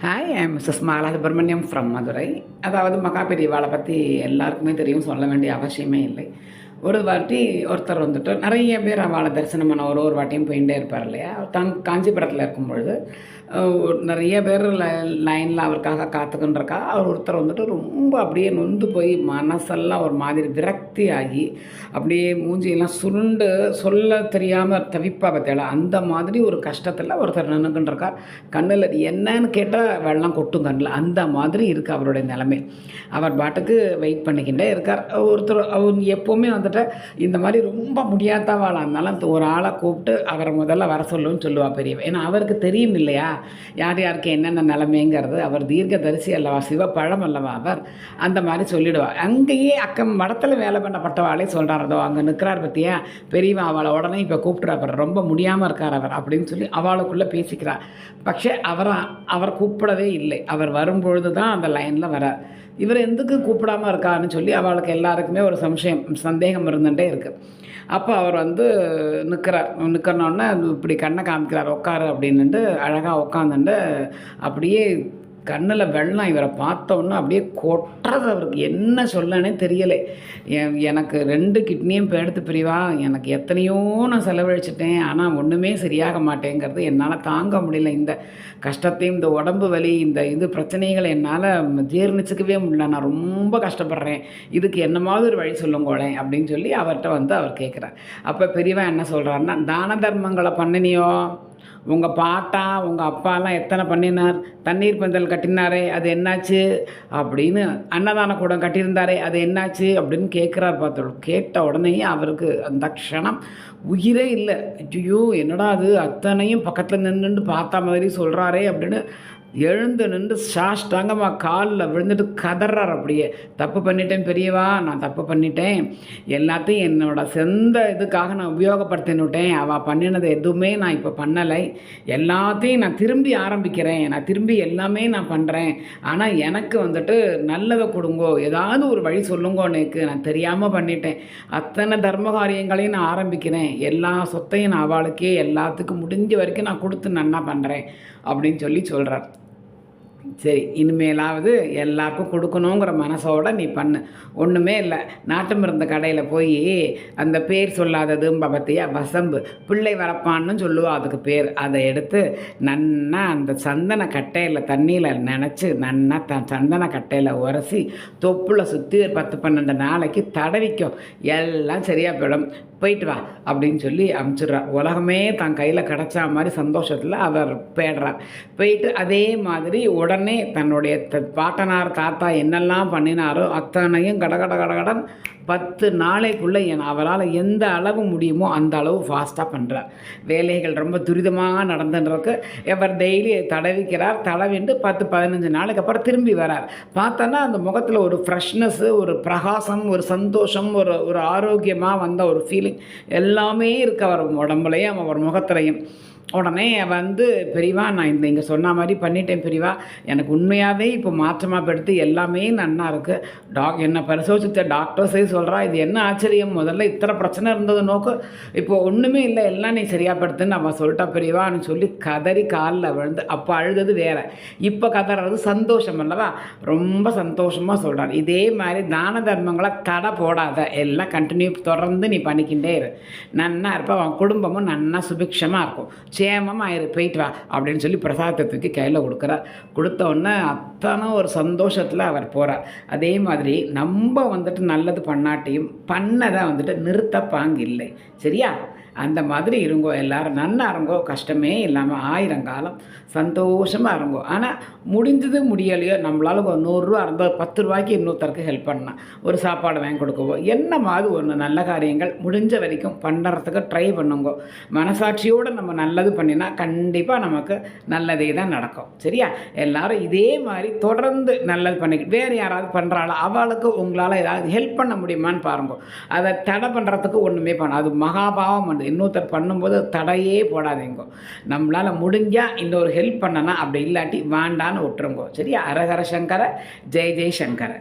Hi I Mrs Mala Subramaniam from Madurai அதாவது மகாபெரிவாளை பற்றி எல்லாருக்குமே தெரியும் சொல்ல வேண்டிய அவசியமே இல்லை. ஒரு வாட்டி ஒருத்தர் வந்துட்டு நிறைய பேர் அவளை தரிசனம் பண்ண ஒரு ஒரு வாட்டியும் போயிட்டே இருப்பார் இல்லையா? தங் காஞ்சிபுரத்தில் இருக்கும் பொழுது நிறைய பேர் லைனில் அவருக்காக காத்துக்கின்றிருக்கா. அவர் ஒருத்தர் வந்துட்டு ரொம்ப அப்படியே நொந்து போய் மனசெல்லாம் ஒரு மாதிரி விரக்தி ஆகி அப்படியே மூஞ்சியெல்லாம் சுருண்டு சொல்ல தெரியாமல் தவிப்பா பார்த்தேல அந்த மாதிரி ஒரு கஷ்டத்தில் ஒருத்தர் நின்றுக்கின்றிருக்கார் கண்ணில் என்னன்னு கேட்டால் வெள்ளம் கொட்டும் கண்ணில். அந்த மாதிரி இருக்குது அவருடைய நிலைமை. அவர் பாட்டுக்கு வெயிட் பண்ணிக்கிட்டே இருக்கார். ஒருத்தர் அவர் எப்போவுமே வந்துட்டு இந்த மாதிரி ரொம்ப முடியாதவாளாக இருந்தாலும் ஒரு ஆளை கூப்பிட்டு அவரை முதல்ல வர சொல்லுன்னு சொல்லுவா பெரியவ. ஏன்னா அவருக்கு தெரியும் இல்லையா? யார் யாருக்கு என்னென்ன நிலைமைங்கிறது. அவர் தீர்க்க தரிசி அல்லவா சிவ பழம் அல்லவா அவர் அந்த மாதிரி சொல்லிடுவா. அங்கேயே அக்கம் மடத்தில் வேலை பண்ணப்பட்டவாளே சொல்கிறாரதோ அங்கே நிற்கிறார் பற்றியா பெரியவன் அவளை உடனே இப்போ கூப்பிட்றா ரொம்ப முடியாமல் இருக்கார் அவர் அப்படின்னு சொல்லி அவளுக்குள்ளே பேசிக்கிறார் பக்ஷே அவரை அவர் கூப்பிடவே இல்லை. அவர் வரும்பொழுது தான் அந்த லைனில் வரார் இவர் எதுக்கு கூப்பிடாம இருக்காருன்னு சொல்லி அவளுக்கு எல்லாருக்குமே ஒரு சம்சயம் சந்தேகம் இருந்துகிட்டே இருக்குது அப்போ அவர் வந்து நிற்கிறார் நிற்கிறனோடனே இப்படி கண்ணை காமிக்கிறார் உட்காரு அப்படின்னுட்டு அழகாக உட்காந்துட்டு அப்படியே கண்ணில் வெள்ளம் இவரை பார்த்தோன்னே அப்படியே கொட்டுறது அவருக்கு. என்ன சொல்லனே தெரியலை. என் எனக்கு ரெண்டு கிட்னியும் இப்போ எடுத்து பிரிவா. எனக்கு எத்தனையோ நான் செலவழிச்சிட்டேன். ஆனால் ஒன்றுமே சரியாக மாட்டேங்கிறது என்னால் தாங்க முடியல. இந்த கஷ்டத்தையும் இந்த உடம்பு வலி இந்த இது பிரச்சனைகளை என்னால் ஜீர்ணிச்சிக்கவே முடியல. நான் ரொம்ப கஷ்டப்படுறேன். இதுக்கு என்னமாவது ஒரு வழி சொல்லுங்கோளேன் அப்படின்னு சொல்லி அவர்கிட்ட வந்து அவர் கேட்குறார் அப்போ பெரியவன் என்ன சொல்கிறாருன்னா தான தர்மங்களை பண்ணினியோ? உங்கள் பாட்டா உங்கள் அப்பாலாம் எத்தனை பண்ணினார்? தண்ணீர் பந்தல் கட்டினாரே அது என்னாச்சு? அப்படின்னு அன்னதான கூடம் கட்டியிருந்தாரே அது என்னாச்சு? அப்படின்னு கேட்குறார் பார்த்தோம் கேட்ட உடனே அவருக்கு அந்த க்ஷணம் உயிரே இல்லை. ஐயோ என்னடா அது? அத்தனையும் பக்கத்தில் நின்றுட்டு பார்த்த மாதிரி சொல்கிறாரே அப்படின்னு எழுந்து நின்று சாஷ்டாங்கமாக காலில் விழுந்துட்டு கதறார் அப்படியே. தப்பு பண்ணிட்டேன் பெரியவா நான் தப்பு பண்ணிட்டேன். எல்லாத்தையும் என்னோட சொந்த இதுக்காக நான் உபயோகப்படுத்தினுட்டேன். அவள் பண்ணினது எதுவுமே நான் இப்போ பண்ணலை. எல்லாத்தையும் நான் திரும்பி ஆரம்பிக்கிறேன். நான் திரும்பி எல்லாமே நான் பண்ணுறேன் ஆனால் எனக்கு வந்துட்டு நல்லதை கொடுங்கோ. ஏதாவது ஒரு வழி சொல்லுங்கோ எனக்கு. நான் தெரியாமல் பண்ணிட்டேன். அத்தனை தர்ம காரியங்களையும் நான் ஆரம்பிக்கிறேன். எல்லா சொத்தையும் நான் அவளுக்கே எல்லாத்துக்கும் முடிஞ்ச வரைக்கும் நான் கொடுத்து நன்னா பண்ணுறேன் அப்படின்னு சொல்லி சொல்கிறார் சரி இனிமேலாவது எல்லாருக்கும் கொடுக்கணுங்கிற மனசோட நீ பண்ணு. ஒன்றுமே இல்லை. நாட்டு மருந்து கடையில் போய் அந்த பேர் சொல்லாததும்ப பார்த்தியா வசம்பு. பிள்ளை வரப்பான்னு சொல்லுவா அதுக்கு பேர். அதை எடுத்து நன்னா அந்த சந்தன கட்டையில் தண்ணியில் நினச்சி நன்னா த சந்தன கட்டையில் உரசி தொப்புளை சுற்றி ஒரு பத்து பன்னெண்டு நாளைக்கு தடவிக்கும். எல்லாம் சரியாக போயிடும். போயிட்டு வா அப்படின்னு சொல்லி அமுச்சிடுறார் உலகமே தான் கையில் கிடச்சா மாதிரி சந்தோஷத்தில் அவர் பேடுறார் போயிட்டு அதே மாதிரி உடனே தன்னுடைய த- பாட்டனார் தாத்தா என்னெல்லாம் பண்ணினாரோ அத்தனையும் கடகட கடகடன் பத்து நாளைக்குள்ளே என் அவரால் எந்த அளவு முடியுமோ அந்த அளவு ஃபாஸ்ட்டாக பண்ணுறார் வேலைகள் ரொம்ப துரிதமாக நடந்துன்றதுக்கு இவர் டெய்லி தடவிக்கிறார். தடவிண்டு பத்து பதினஞ்சு நாளைக்கு அப்புறம் திரும்பி வரார். பார்த்தோன்னா அந்த முகத்தில் ஒரு ஃப்ரெஷ்னஸ்ஸு ஒரு பிரகாசம் ஒரு சந்தோஷம் ஒரு ஒரு ஆரோக்கியமாக வந்த ஒரு ஃபீலிங் எல்லாமே இருக்கு. அவர் உடம்புலையும் அவர் முகத்துலையும். உடனே வந்து பெரியவா நான் இந்த இங்கே சொன்ன மாதிரி பண்ணிட்டேன் பெரியவா. எனக்கு உண்மையாகவே இப்போ மாற்றமாக படுத்து எல்லாமே நன்னா இருக்குது டாக் என்னை பரிசோதித்த டாக்டர்ஸே சொல்கிறா இது என்ன ஆச்சரியம்? முதல்ல இத்தனை பிரச்சனை இருந்தது நோக்கு. இப்போ ஒன்றுமே இல்லை எல்லாம் நீ சரியாக படுத்துன்னு அவன் சொல்லிட்டா பெரியவான்னு சொல்லி கதறி காலில் விழுந்து அப்போ அழுதது வேறு. இப்போ கதறது சந்தோஷம் அல்லவா? ரொம்ப சந்தோஷமாக சொல்கிறார் இதே மாதிரி தான தர்மங்களை தடை போடாத. எல்லாம் கண்டினியூ தொடர்ந்து நீ பண்ணிக்கிட்டே இரு. நன்னா இருப்ப அவன் குடும்பமும் நன்னா சுபிக்ஷமாக இருக்கும். சேமமாக ஆயிரு போயிட்டு வா அப்படின்னு சொல்லி பிரசாதத்தை தூக்கி கையில் கொடுக்குறார். கொடுத்த உடனே அத்தனை ஒரு சந்தோஷத்தில் அவர் போகிறார் அதே மாதிரி நம்ம வந்துட்டு நல்லது பண்ணாட்டியும் பண்ணதை வந்துட்டு நிறுத்த பாங்கு இல்லை சரியா? அந்த மாதிரி இருங்கோ எல்லாரும். நன்னா இருங்கோ கஷ்டமே இல்லாமல் ஆயிரம் காலம் சந்தோஷமாக இருங்கோ. ஆனால் முடிஞ்சது முடியலையோ நம்மளால ஒரு நூறுரூவா இருந்தால் பத்து ரூபாய்க்கு இன்னொருத்தருக்கு ஹெல்ப் பண்ணலாம். ஒரு சாப்பாடு வாங்கி கொடுக்கவோ என்ன மாதிரி ஒன்று நல்ல காரியங்கள் முடிஞ்ச வரைக்கும் பண்ணுறதுக்கு ட்ரை பண்ணுங்கோ. மனசாட்சியோடு நம்ம நல்லது பண்ணினா கண்டிப்பாக நமக்கு நல்லதே தான் நடக்கும். சரியா? எல்லாரும் இதே மாதிரி தொடர்ந்து நல்லது பண்ணிக்கிட்டு வேறு யாராவது பண்ணுறாளோ அவளுக்கு உங்களால் ஏதாவது ஹெல்ப் பண்ண முடியுமான்னு பாருங்க. அதை தடை பண்ணுறதுக்கு ஒன்றுமே பண்ண அது மகாபாவம் இன்னொருத்தர் பண்ணும்போது தடையே போடாதீங்க நம்மளால் முடிஞ்சால் இன்னொரு ஹெல்ப் பண்ணனா அப்படி இல்லாட்டி வேண்டான்னு விட்டுருங்கோ. சரியா? அரஹர சங்கர ஜெய் ஜெய் சங்கரை.